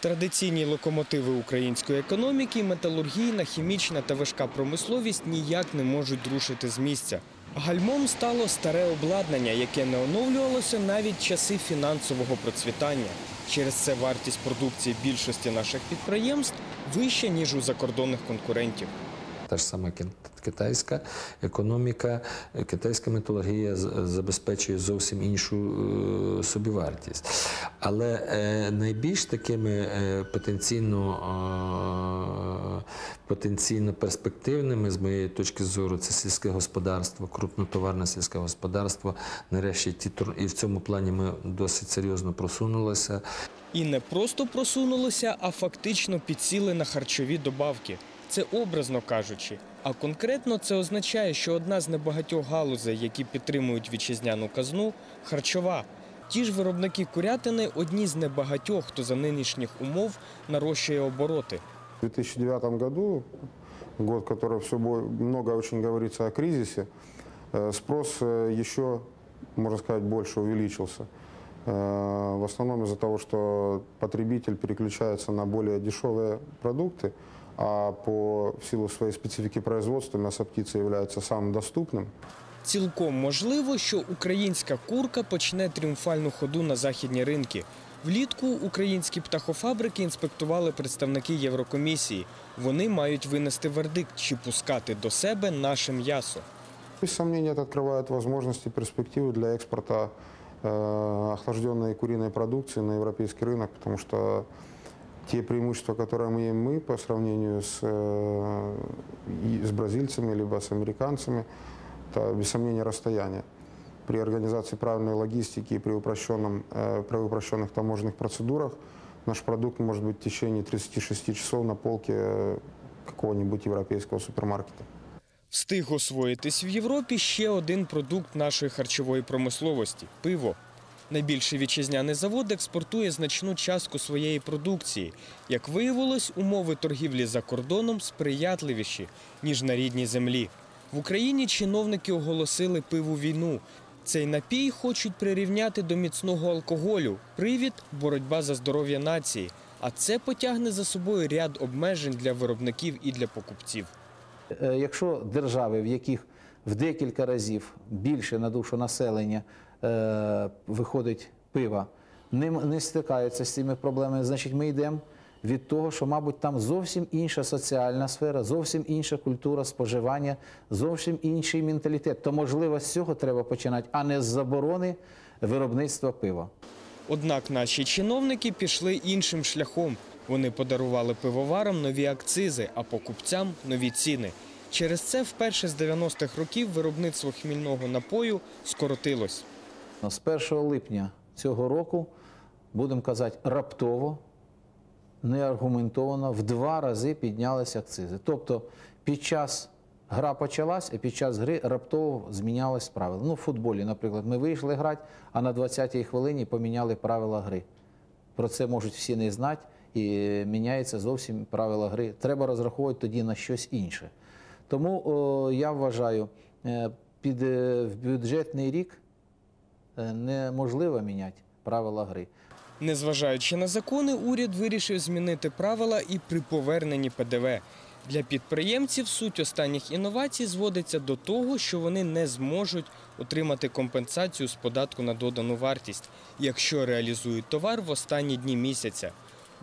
Традиційні локомотиви української економіки, металургійна, хімічна та важка промисловість ніяк не можуть рушити з місця. Гальмом стало старе обладнання, яке не оновлювалося навіть часи фінансового процвітання. Через це вартість продукції більшості наших підприємств вища, ніж у закордонних конкурентів. Та ж сама ки- китайська економіка, китайська металургія забезпечує зовсім іншу е, собівартість. Але е, найбільш такими е, потенційно, е, потенційно перспективними, з моєї точки зору, це сільське господарство, крупнотоварне сільське господарство. Нарешті ті і в цьому плані ми досить серйозно просунулися. І не просто просунулися, а фактично підсіли на харчові добавки. Це образно кажучи. А конкретно це означає, що одна з небагатьох галузей, які підтримують вітчизняну казну, харчова. Ті ж виробники курятини одні з небагатьох, хто за нинішніх умов нарощує обороти. В 2009 году, год, который все много очень говорится о кризисе, э, спрос э, еще, можно сказать, больше увеличился. Э, В основном из-за того, что потребитель переключается на более дешевые продукты, а по в силу своей специфики производства мясо птицы является самым доступным. Цілком можливо, що українська курка почне тріумфальну ходу на західні ринки. Влітку українські птахофабрики інспектували представники Єврокомісії. Вони мають винести вердикт, чи пускати до себе наше м'ясо. Без сомнения, это открывает возможности, перспективы для экспорта э, охлажденной куриной продукции на европейский рынок, потому что те преимущества, которые мы имеем мы по сравнению с, э, и с бразильцами либо с американцами, это без сомнения расстояние. При организации правильной логистики и при, упрощенном, э, при упрощенных таможенных процедурах наш продукт может быть в течение 36 часов на полке э, какого-нибудь европейского супермаркета. Встиг освоїтись в Європі ще один продукт нашої харчової промисловості пиво. Найбільший вітчизняний завод експортує значну частку своєї продукції. Як виявилось, умови торгівлі за кордоном сприятливіші, ніж на рідній землі. В Україні чиновники оголосили пиву війну. Цей напій хочуть прирівняти до міцного алкоголю. Привід боротьба за здоров'я нації. А це потягне за собою ряд обмежень для виробників і для покупців. Е, Якщо держави, в яких в декілька разів більше на душу населення е, виходить пива, не, не стикаються з цими проблемами, значить ми йдемо від того, що, мабуть, там зовсім інша соціальна сфера, зовсім інша культура споживання, зовсім інший менталітет. То, можливо, з цього треба починати, а не з заборони виробництва пива. Однак наші чиновники пішли іншим шляхом. Вони подарували пивоварам нові акцизи, а покупцям нові ціни. Через це вперше з 90-х років виробництво хмільного напою скоротилось. З 1 липня цього року, будемо казати, раптово, неаргументовано, в два рази піднялися акцизи. Тобто під час гра почалась, а під час гри раптово змінялись правила. Ну, в футболі, наприклад, ми вийшли грати, а на 20-й хвилині поміняли правила гри. Про це можуть всі не знати, і міняється зовсім правила гри. Треба розраховувати тоді на щось інше. Тому о, я вважаю, е, під е, бюджетний рік е, неможливо міняти правила гри. Незважаючи на закони, уряд вирішив змінити правила і при поверненні ПДВ. Для підприємців суть останніх інновацій зводиться до того, що вони не зможуть отримати компенсацію з податку на додану вартість, якщо реалізують товар в останні дні місяця.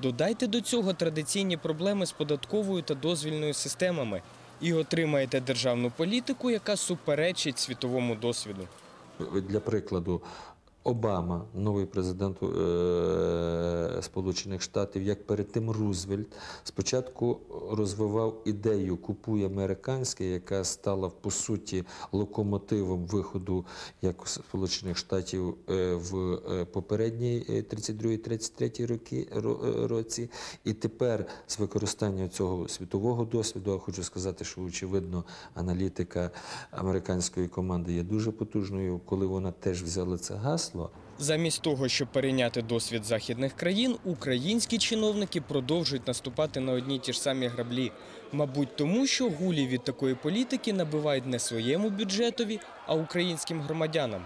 Додайте до цього традиційні проблеми з податковою та дозвільною системами і отримаєте державну політику, яка суперечить світовому досвіду. Для прикладу, Обама, новий президент е, Сполучених Штатів, як перед тим Рузвельт, спочатку розвивав ідею Купуй американське, яка стала по суті локомотивом виходу як Сполучених Штатів е, в е, попередній 32-33 роки ро- році. І тепер з використанням цього світового досвіду, я хочу сказати, що очевидно аналітика американської команди є дуже потужною, коли вона теж взяла це гасло. Замість того, щоб перейняти досвід західних країн, українські чиновники продовжують наступати на одні ті ж самі граблі. Мабуть, тому що гулі від такої політики набивають не своєму бюджетові, а українським громадянам.